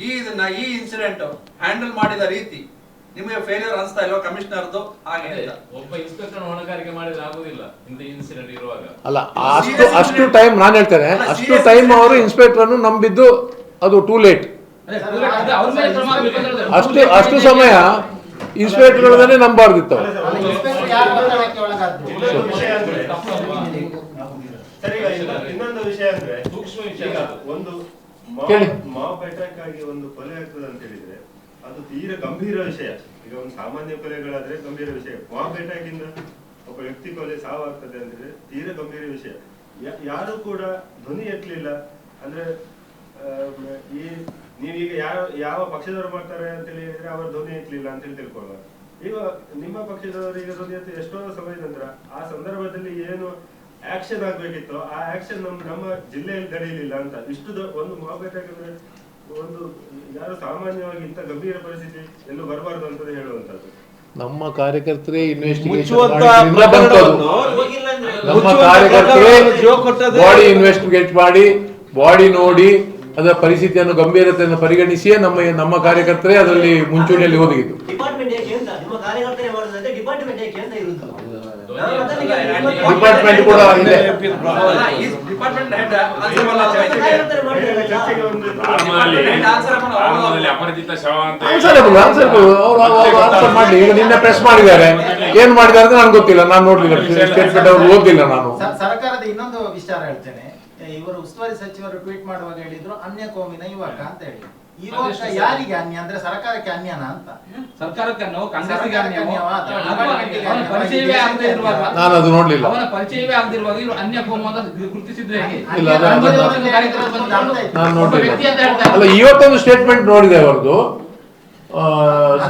ಈ ಇದನ್ನ ಈ ಇನ್ಸಿಡೆಂಟ್ ಹ್ಯಾಂಡಲ್ ಮಾಡಿದ ರೀತಿ ನಿಮಗೆ ಫೇಲಿಯರ್ ಅನ್ಸ್ತಾ ಇಲ್ವಾ ಕಮಿಷನರ್ದು ಹಾಗೆ ಅಂತ. ಒಬ್ಬ ಇನ್ಸ್ಪೆಕ್ಟರ್ ಹೊಣೆಗಾರಿಕೆ ಮಾಡಿದ್ರೆ ಆಗುದಿಲ್ಲ. ಇಂತ ಇನ್ಸಿಡೆಂಟ್ ಇರುವಾಗ. ಅಲ್ಲ ಅಷ್ಟು ಅಷ್ಟು ಟೈಮ್ ನಾನು ಹೇಳ್ತೇನೆ. ಅಷ್ಟು ಟೈಮ್ ಅವರು ಇನ್ಸ್ಪೆಕ್ಟರ್ ಅನ್ನು ನಂಬಿದ್ದು ಅದು ಟೂ ಲೇಟ್ ಅದೇ, ಪೂರ- ಮೇಲೆ ಕ್ರಮ ಆಗ್ಬೇಕು ಅಂತ ಹೇಳಿದ್ರೆ. ಅಷ್ಟು ಅಷ್ಟು ಸಮಯ ಇನ್ಸ್ಪೆಕ್ಟರ್ ನಂಬಾರ್ದಿತ್ತು. ಇನ್ಸ್ಪೆಕ್ಟರ್ ಯಾರ ಒತ್ತಡಕ್ಕೆ ಒಳಗಾದ್ರು ಇನ್ನೊಂದು ವಿಷಯ ಅಂದ್ರೆ ಸೂಕ್ಷ್ಮ ವಿಷಯ. ಅದು. ಒಂದು ಮಾವು ಬೆಟ್ಟಕ್ಕಾಗಿ ಆಗಿ ಒಂದು ಕೊಲೆ ಆಗ್ತದೆ ಅಂತ ಹೇಳಿದ್ರೆ ಅದು ತೀರ ಗಂಭೀರ ವಿಷಯ. ಈಗ ಒಂದು ಸಾಮಾನ್ಯ ಕೊಲೆಗಳಾದ್ರೆ ಗಂಭೀರ ವಿಷಯ. ಬಾಂಬ್ ಅಟ್ಯಾಕ್ ಇಂದ ಒಬ್ಬ ವ್ಯಕ್ತಿ ಕೊಲೆ ಸಾವಾಗ್ತದೆ ಅಂದ್ರೆ ತೀರ ಗಂಭೀರ ವಿಷಯ. ಯಾರು ಕೂಡ ಧ್ವನಿ ಎತ್ತಲಿಲ್ಲ. ಅಂದ್ರೆ ಈ, ನೀವೀಗ ಯಾವ ಯಾವ ಪಕ್ಷದವರು ಮಾಡ್ತಾರೆ ಅಂತ ಹೇಳಿದ್ರೆ ಅವರು ಧ್ವನಿ ಎತ್ತಲಿಲ್ಲ ಅಂತ ಹೇಳಿ ತಿಳ್ಕೊಳ್ಳುವ ಈಗ ನಿಮ್ಮ ಪಕ್ಷದವರು ಈಗ ಧ್ವನಿ ಎತ್ತ, ಎಷ್ಟೋ ಸಮಯದ ನಂತರ ಆ ಸಂದರ್ಭದಲ್ಲಿ ಏನು ಆಕ್ಷನ್ ಆಗ್ಬೇಕಿತ್ತು ಆ ಆಕ್ಷನ್ ನಮ್ಮ ನಮ್ಮ ಜಿಲ್ಲೆಯಲ್ಲಿ ನಡೆಯಲಿಲ್ಲ ಅಂತ ಇಷ್ಟು ಒಂದು ಅಂದ್ರೆ ಒಂದು ಯಾರು ಸಾಮಾನ್ಯವಾಗಿ ಇಂಥ ಗಂಭೀರ ಪರಿಸ್ಥಿತಿ ಎಲ್ಲೂ ಬರಬಾರ್ದು ಅಂತ ಹೇಳುವಂತದ್ದು ನಮ್ಮ ಕಾರ್ಯಕರ್ತರೇ ಇನ್ವೆಸ್ಟಿಗೇಷನ್ ನಮ್ಮ ಕಾರ್ಯಕರ್ತರೇ ಬಾಡಿ ಇನ್ವೆಸ್ಟಿಗೇಟ್ ಮಾಡಿ ಬಾಡಿ ನೋಡಿ ಅದರ ಪರಿಸ್ಥಿತಿಯನ್ನು ಗಂಭೀರತೆಯನ್ನು ಪರಿಗಣಿಸಿಯೇ ನಮ್ಮ ನಮ್ಮ ಕಾರ್ಯಕರ್ತರೇ ಅದರಲ್ಲಿ ಮುಂಚೂಣಿಯಲ್ಲಿ ಒದಗಿದ್ದು ಡಿಪಾರ್ಟ್ಮೆಂಟ್ ಕೂಡ ಇದೆ. ಡಿಪಾರ್ಟ್ಮೆಂಟ್ ಹೆಡ್ ಅಪರಿಚಿತ ಶವ ಅಂತ ಆನ್ಸರಬಲ್ ಆನ್ಸರಬಲ್ ಆನ್ಸರ್ ಮಾಡಲಿ. ಈಗ ನಿನ್ನೆ ಪ್ರೆಸ್ ಮಾಡಿದ್ದಾರೆ. ಏನ್ ಮಾಡಿದ್ದಾರೆ ಅಂತ ನನಗೆ ಗೊತ್ತಿಲ್ಲ. ನಾನು ನೋಡ್ಲಿಲ್ಲ. ಸ್ಟೇಟ್ಮೆಂಟ್ ಅವರು ಓದಿಲ್ಲ ನಾನು. ಸರ್ಕಾರದ ಇನ್ನೊಂದು ವಿಚಾರ ಹೇಳ್ತೇನೆ. ಇವರು ಉಸ್ತುವಾರಿ ಸಚಿವರು ಟ್ವೀಟ್ ಮಾಡುವಾಗ ಹೇಳಿದ್ರು ಅನ್ಯ ಕೋಮಿನ ಯುವಕ ಅಂತ ಹೇಳಿ ಯುವಕ ಅದೆಷ್ಟು ಯಾರಿಗೆ ಅನ್ಯ ಅಂದ್ರೆ ಸರ್ಕಾರಕ್ಕೆ ಅನ್ಯನ ಅಂತ. ಸರ್ಕಾರಕ್ಕೆ ಅನ್ಯವು, ಅನ್ಯವಾ ಅಥವಾ ಡಿಪಾರ್ಟ್ಮೆಂಟ್ಗೆ ಅವನ ಪರಿಚಯವೇ ಆಗದೆ ಇರುವಾಗ? ನಾನು ಅದು ನೋಡ್ಲಿಲ್ಲ. ಅವನ ಪರಿಚಯವೇ ಆಗದಿರುವಾಗ ಇವರು ಅನ್ಯ ಕೋಮ ಅಂತ ಗುರುತಿಸಿದ್ರೆ ಇಲ್ಲ, ನಾನು ನೋಡ್ಲಿಲ್ಲ. ಅಲ್ಲ ಇವತ್ತೊಂದು ಸ್ಟೇಟ್ಮೆಂಟ್ ನೋಡಿದೆ ಅವರದು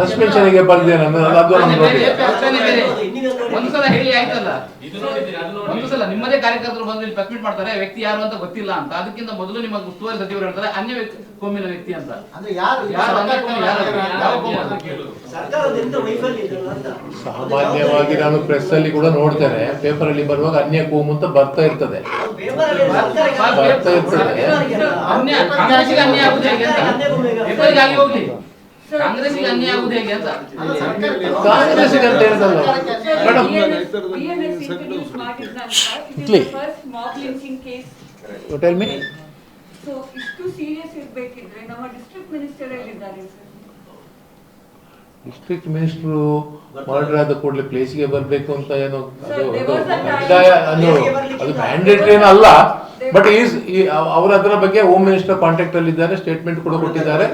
ಸಸ್ಪೆನ್ಷನ್ಗೆ ಬಂದಿದೆ ಅನ್ನೋದು ಅದು ನಾನು ನೋಡಿಲ್ಲ. ಒಂದು ಸಲ ಹೇಳಿ ಆಯ್ತಲ್ಲ? ಒಂದು ಸಲ ನಿಮ್ಮದೇ ಕಾರ್ಯಕರ್ತರು ಬಂದು ಇಲ್ಲಿ ಪ್ರಕ್ಮಿಟ್ ಮಾಡ್ತಾರೆ ವ್ಯಕ್ತಿ ಯಾರು ಅಂತ ಗೊತ್ತಿಲ್ಲ ಅಂತ. ಅದಕ್ಕಿಂತ ಮೊದಲು ನಿಮ್ಮ ಉಸ್ತುವಾರಿ ಸಚಿವರು ಹೇಳ್ತಾರೆ ಅನ್ಯ ವ್ಯಕ್ತಿ ಕೋಮಿನ ವ್ಯಕ್ತಿ ಅಂತ. ಸಾಮಾನ್ಯವಾಗಿ ನಾನು ಪ್ರೆಸ್ ಅಲ್ಲಿ ಕೂಡ ನೋಡ್ತೇನೆ ಪೇಪರ್ ಅಲ್ಲಿ ಬರುವಾಗ ಅನ್ಯ ಕೋಮು ಅಂತ ಬರ್ತಾ ಇರ್ತದೆ. ಬರ್ತಾ ಇರ್ತದೆ. ಆಗುದು ಹೇಗೆ ಅಂತ? ಹೇಳಿದಲ್ಲ. ಮೇಡಮ್. ಇಟ್ಲಿ. ಟೆಲ್ ಮಿ So ಇಷ್ಟು ಸೀರಿಯಸ್ ಇರ್ಬೇಕಿದ್ರೆ ನಮ್ಮ ಡಿಸ್ಟ್ರಿಕ್ಟ್ ಮಿನಿಸ್ಟರ್ ಎಲ್ಲಿದ್ದಾರೆ ಸರ್ ಡಿಸ್ಟ್ರಿಕ್ಟ್ ಮಿನಿಸ್ಟ್ರು ಮರ್ಡರ್ ಆದ ಕೂಡಲೇ ಪ್ಲೇಸ್ಗೆ ಬರಬೇಕು ಅಂತ ಏನೋ ಅದು ಅದು ಮ್ಯಾಂಡೇಟರಿ ಏನು ಅಲ್ಲ ಬಟ್ ಈಸ್ ಅವರ ಅದರ ಬಗ್ಗೆ ಹೋಮ್ ಮಿನಿಸ್ಟರ್ ಕಾಂಟ್ಯಾಕ್ಟ್ ಅಲ್ಲಿ ಇದ್ದಾರೆ ಸ್ಟೇಟ್ಮೆಂಟ್ ಕೂಡ ಕೊಟ್ಟಿದ್ದಾರೆ.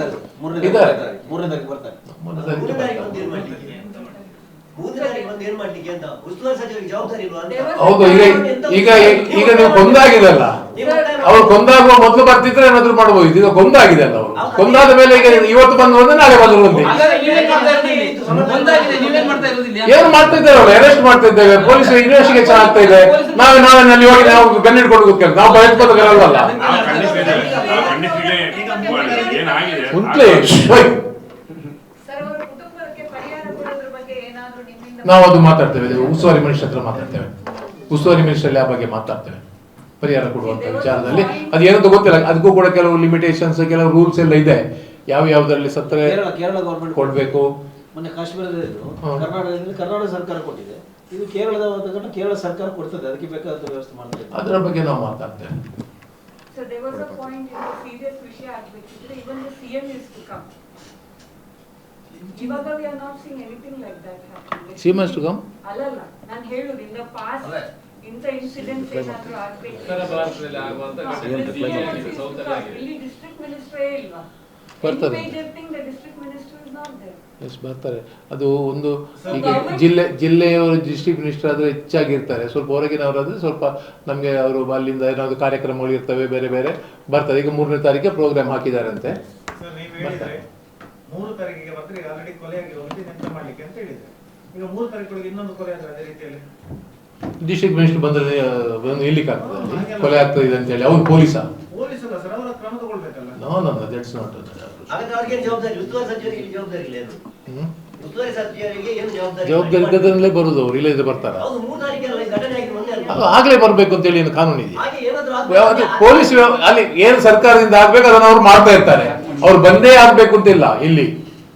ಇದ್ದಾರೆ. ಮೂರನೇ ತಾರೀಕು ಬಂದು ಏನ್ ಮಾಡ್ಲಿಕ್ಕೆ ಮೂರನೇ ತಾರೀಕು ಬಂದು ಏನ್ ಮಾಡ್ಲಿಕ್ಕೆ ಅಂತ. ಉಸ್ತುವಾರಿ ಸಚಿವರಿಗೆ ಜವಾಬ್ದಾರಿ ಇಲ್ವಾ ಅಂತ. ಹೌದು ಈಗ ಈಗ ಈಗ ನೀವು ಕೊಂದಾಗಿದೆಲ್ಲ. ಅವ್ರು ಕೊಂದಾಗುವ ಮೊದಲು ಬರ್ತಿದ್ರೆ ಏನಾದ್ರು ಮಾಡಬಹುದು ಈಗ ಕೊಂದಾಗಿದೆ ಅಲ್ಲ ಅವರು ಕೊಂದಾದ ಮೇಲೆ ಈಗ ಇವತ್ತು ಬಂದು ಬಂದ್ರೆ ನಾಳೆ ಬಂದ್ರು ಏನು ಮಾಡ್ತಾ ಇದ್ದೇವೆ ಅವ್ರು? ಅರೆಸ್ಟ್ ಮಾಡ್ತಾ ಇದ್ದೇವೆ ಪೊಲೀಸ್ ಇನ್ವೆಸ್ಟಿಗೇಷನ್ ಆಗ್ತಾ ಇದೆ. ನಾವೇ ನಾವೇ ನಲ್ಲಿ ಹೋಗಿ ನಾವು ಗನ್ ಹಿಡ್ಕೊಂಡು ಕೂತ್ಕೊಂಡು ನಾವು ಭಯೋತ್ಪಾದಕರಲ್ವಲ್ಲ ನಾವು ಖಂಡಿಸ್ತಿದ್ದೇವೆ ನಾವು ಖಂಡಿಸ್ಲಿಕ್ಕೆ ಏನಾಗಿದೆ ಉಂಟ್ಲೆ ಸರ್ ಅವರ ಕುಟುಂಬಕ್ಕೆ ಪರಿಹಾರ ಕೊಡೋದ್ರ ಬಗ್ಗೆ ಏನಾದ್ರು ನಿಮ್ಮಿಂದ ನಾವು ಅದು ಮಾತಾಡ್ತೇವೆ. ಉಸ್ತುವಾರಿ ಮಿನಿಸ್ಟರ್ ಹತ್ರ ಮಾತಾಡ್ತೇವೆ. ಉಸ್ತುವಾರಿ ಮಿನಿಸ್ಟರ್ ಆ ಬಗ್ಗೆ ಮಾತಾಡ್ತೇವೆ. ಪರಿಹಾರ ಕೊಡುವಂತ ವಿಚಾರದಲ್ಲಿ. ಅದು ಏನಂತ ಗೊತ್ತಿಲ್ಲ. ಅದಕ್ಕೂ ಕೂಡ ಕೆಲವು ಲಿಮಿಟೇಷನ್ಸ್ ಕೆಲವು ರೂಲ್ಸ್ ಎಲ್ಲ ಇದೆ. ಯಾವ ಯಾವ್ದ್ರಲ್ಲಿ ಸತ್ತರೆ ಕೊಡ್ಬೇಕು. ಮೊನ್ನೆ ಕಾಶ್ಮೀರದ ಕರ್ನಾಟಕದಲ್ಲಿ. ಕರ್ನಾಟಕ ಸರ್ಕಾರ ಕೊಟ್ಟಿದೆ ಇದು ಕೇರಳದ ಅಂತ ಕೇರಳ ಸರ್ಕಾರ ಕೊಡ್ತದೆ ಅದಕ್ಕೆ ಬೇಕಾದ ವ್ಯವಸ್ಥೆ ಮಾಡ್ತಾ ಇದೆ ಅದರ ಬಗ್ಗೆ ನಾವು ಮಾತಾಡ್ತೇವೆ So there was a point in the serious ವಿಷಯ ಆಗ್ಬೇಕಿದ್ರೆ even the CM is to come. ಇವಾಗ we are not seeing anything like that happening. CM has to come? ಅಲ್ಲಲ್ಲ ನಾನು ಹೇಳುದು in the past ಅದೇ. ಇಂಥ ಇನ್ಸಿಡೆಂಟ್ಸ್ ಏನಾದರೂ ಆಗ್ಬೇಕು ಉತ್ತರ ಭಾರತದಲ್ಲಿ ಆಗುವಂತ ಇಲ್ಲಿ ಡಿಸ್ಟ್ರಿಕ್ಟ್ ಮಿನಿಸ್ಟ್ರೇ ಇಲ್ವಾ ಬರ್ತಾರೆ. Major thing the district minister is not there yes ಬರ್ತಾರೆ. ಅದು ಒಂದು ಈಗ ಜಿಲ್ಲೆ ಜಿಲ್ಲೆಯವರು ಡಿಸ್ಟ್ರಿಕ್ಟ್ ಮಿನಿಸ್ಟರ್ ಆದರೆ ಹೆಚ್ಚಾಗಿರ್ತಾರೆ. ಸ್ವಲ್ಪ ಹೊರಗಿನವರಾದ್ರೆ ಸ್ವಲ್ಪ ನಮಗೆ ಅವರು ಅಲ್ಲಿಂದ ಏನಾದರೂ ಕಾರ್ಯಕ್ರಮಗಳು ಇರ್ತವೆ ಬೇರೆ ಬೇರೆ ಬರ್ತಾರೆ. ಈಗ ಮೂರನೇ ತಾರೀಕಿಗೆ ಪ್ರೋಗ್ರಾಮ್ ಹಾಕಿದಾರಂತೆ. ಸರ್ ನೀವು ಹೇಳಿದ್ರೆ ಮೂರು ತಾರೀಕಿಗೆ ಮಾತ್ರ ಈಗ ಆಲ್ರೆಡಿ ಕೊಲೆ ಆಗಿರುವಂತೆ ನೆನಪು ಮಾಡ್ಲಿಕ್ಕೆ ಅಂತ ಹೇಳಿದ್ರೆ. ಈಗ ಮೂರು ತಾರೀಕಿಗೆ ಇನ್ನೊಂದು ಕೊಲೆ ಆದ್ರೆ ಅದೇ ರೀತಿಯಲ್ಲಿ? ಡಿಸ್ಟ್ರಿಕ್ಟ್ ಮಿನಿಸ್ಟರ್ ಬಂದ್ರೆ ಬಂದು ನಿಲ್ಲಿಕ್ಕೆ ಆಗ್ತದೆ ಕೊಲೆ ಆಗ್ತದೆ ಅಂತ ಹೇಳಿ. ಅವ್ರು ಪೊಲೀಸ ಪೊಲೀಸ್ ಅಲ್ಲ ಸರ್ ಅವರ ಕ್ರಮ ತಗೊಳ್ಬೇಕಲ್ಲ? ನೋ ನೋ ದಟ್ಸ್ ನಾಟ್ ಹಾಗಾದ್ರೆ ಅವ್ರಿಗೆ ಜವಾಬ್ದಾರಿ? ಉಸ್ತುವಾರಿ ಸಚಿವರಿಗೆ ಇಲ್ಲಿ ಜವಾಬ್ದಾರಿ ಇಲ್ಲ ಏನು? ಉಸ್ತುವಾರಿ ಸಚಿವರಿಗೆ ಏನು ಜವಾಬ್ದಾರಿ? ಜವಾಬ್ದಾರಿ ಇದ್ದದ್ರಲ್ಲೇ ಬರುದು ಅವ್ರು ಇಲ್ಲದೆ ಬರ್ತಾರೆ? ಹೌದು ಮೂರು ತಾರೀಕಿಗೆ ಈ ಘಟನೆ ಆಗಿ ಮೊನ್ನೆ ಅಲ್ಲ. ಅದು ಆಗ್ಲೇ ಬರ್ಬೇಕು ಅಂತೇಳಿ ಏನು ಕಾನೂನು ಇದೆ ಹಾಗೆ ಏನಾದ್ರೂ ಯಾವ್ದು ಪೊಲೀಸ್ ವ್ಯವ- ಅಲ್ಲಿ ಏನ್ ಸರ್ಕಾರದಿಂದ ಆಗ್ಬೇಕು ಅದನ್ನ ಅವ್ರು ಮಾಡ್ತಾ ಇರ್ತಾರೆ. ಅವ್ರು ಬಂದೇ ಆಗ್ಬೇಕು ಅಂತಿಲ್ಲ ಇಲ್ಲಿ.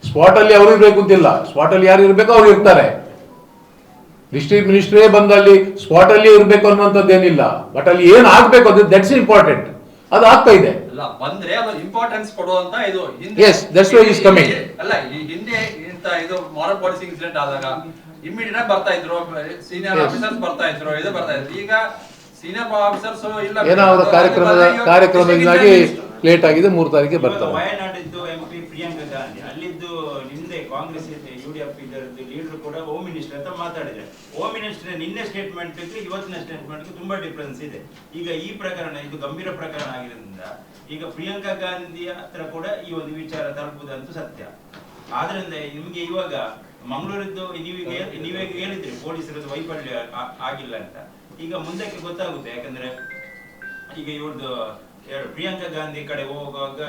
ಸ್ಪಾಟ್ ಅಲ್ಲಿ ಅವ್ರು ಇರ್ಬೇಕು ಅಂತಿಲ್ಲ. ಸ್ಪಾಟ್ ಅಲ್ಲಿ ಯಾರು ಇರ್ಬೇಕು ಅವ್ರು ಇರ್ತಾರೆ. ಡಿಸ್ಟ್ರಿಕ್ಟ್ ಮಿನಿಸ್ಟ್ರೇ ಬಂದು ಅಲ್ಲಿ ಸ್ಪಾಟ್ ಅಲ್ಲಿ ಇರ್ಬೇಕು ಅನ್ನುವಂಥದ್ದು ಏನಿಲ್ಲ ಬಟ್ ಅಲ್ಲಿ ಏನ್ ಆಗ್ಬೇಕು ಅದು ದಟ್ಸ್ ಇಂಪಾರ್ಟೆಂಟ್ ಅದು ಆಗ್ತಾ ಇದೆ ಅಲ್ಲ ಬಂದ್ರೆ ಅದು ಇಂಪಾರ್ಟೆನ್ಸ್ ಕೊಡುವಂತ ಇದು yes that's why is coming. ಅಲ್ಲ ಈ ಹಿಂದೆ ಇಂತ ಇದು ಮಾರಲ್ ಪಾಲಿಸಿ ಇನ್ಸಿಡೆಂಟ್ ಆದಾಗ ಇಮಿಡಿಯೇಟ್ ಆಗಿ ಬರ್ತಾ ಇದ್ರು ಸೀನಿಯರ್. ಆಫೀಸರ್ಸ್ ಬರ್ತಾ ಇದ್ರು ಇದು ಬರ್ತಾ ಇದ್ರು. ಈಗ ಸೀನಿಯರ್ ಆಫೀಸರ್ಸ್ ಇಲ್ಲ. ಏನೋ ಅವರ ಕಾರ್ಯಕ್ರಮದ ಕಾರ್ಯಕ್ರಮದಿಂದಾಗಿ ಲೇಟ್ ಆಗಿದೆ ಮೂರು ತಾರೀಕಿಗೆ ಬರ್ತಾರೆ ವಯನಾಡಿದ್ದು ಎಂ ಪಿ ಪ್ರಿಯಾಂಕಾ ಗಾಂಧಿ ಅಲ್ಲಿದ್ದು ನಿನ್ನೆ ಕಾಂಗ್ರೆಸ್ ಯು ಡಿ ಎಫ್ ಇದರದ್ದು ಲೀಡರ್ ಕೂಡ ಹೋಮ್ ಮಿನಿಸ್ಟರ್ ಅಂತ ಮಾತಾಡಿದ್ದಾರೆ ಹೋಮ್ ಮಿನಿಸ್ಟರ್ ನಿನ್ನೆ ಸ್ಟೇಟ್ಮೆಂಟ್ ಇವತ್ತಿನ ಸ್ಟೇಟ್ಮೆಂಟ್ ತುಂಬಾ ಡಿಫ್ರೆನ್ಸ್ ಇದೆ. ಈಗ ಈ ಪ್ರಕರಣ, ಇದು ಗಂಭೀರ ಪ್ರಕರಣ ಆಗಿರೋದ್ರಿಂದ, ಈಗ ಪ್ರಿಯಾಂಕಾ ಗಾಂಧಿ ಹತ್ರ ಕೂಡ ಈ ಒಂದು ವಿಚಾರ ತಲುಪುದಂತೂ ಸತ್ಯ. ಆದ್ರಿಂದ ನಿಮ್ಗೆ ಇವಾಗ ಮಂಗಳೂರಿದ್ದು ನೀವೀಗ ನೀವೇ ಹೇಳಿದ್ರಿ ಪೊಲೀಸರದ್ದು ವೈಫಲ್ಯ ಆಗಿಲ್ಲ ಅಂತ. ಈಗ ಮುಂದಕ್ಕೆ ಗೊತ್ತಾಗುತ್ತೆ, ಯಾಕಂದ್ರೆ ಈಗ ಇವ್ರದ್ದು ಪ್ರಿಯಾಂಕಾ ಗಾಂಧಿ ಕಡೆ ಹೋಗುವಾಗ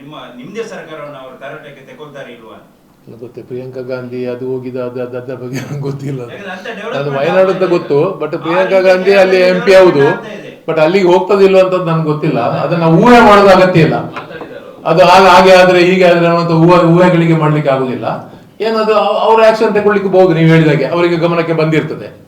ನಿಮ್ಮ, ನಿಮ್ದೇ ಸರ್ಕಾರವನ್ನು ಅವರು ತರಾಟೆಗೆ ತಗೊಳ್ತಾರೆ ಇಲ್ವಾ ಅಂತ. ನನಗೆ ಗೊತ್ತೇ ಪ್ರಿಯಾಂಕಾ ಗಾಂಧಿ ಅದು ಹೋಗಿದ ಅದು ಅದು ಅದರ ಬಗ್ಗೆ ನಂಗೆ ಗೊತ್ತಿಲ್ಲ. ಅದು. ಯಾಕಂದ್ರೆ ಅಂತ ನಾನು ವಯನಾಡು ಅಂತ ಗೊತ್ತು ಬಟ್ ಪ್ರಿಯಾಂಕಾ ಗಾಂಧಿ ಅಲ್ಲಿ ಎಂ ಪಿ ಹೌದು ಬಟ್ ಅಲ್ಲಿಗೆ ಹೋಗ್ತದಿಲ್ಲ ಅಂತ ನನ್ಗೆ ಗೊತ್ತಿಲ್ಲ. ಅದನ್ನ ಊಹೆ ಮಾಡೋದು ಅಗತ್ಯ ಇಲ್ಲ. ಅದು ಹಾಗೆ ಹಾಗೆ ಆದ್ರೆ ಹೀಗೆ ಆದ್ರೆ ಅಂತ ಊಹೆ ಊಹೆಗಳಿಗೆ ಮಾಡ್ಲಿಕ್ಕೆ ಆಗುದಿಲ್ಲ. ಏನದು ಅವ್ರ ಆಕ್ಷನ್ ತಗೊಳ್ಲಿಕ್ಕೆ ಬಹುದು ನೀವು ಹೇಳಿದಾಗೆ. ಅವರಿಗೆ ಗಮನಕ್ಕೆ ಬಂದಿರ್ತದೆ.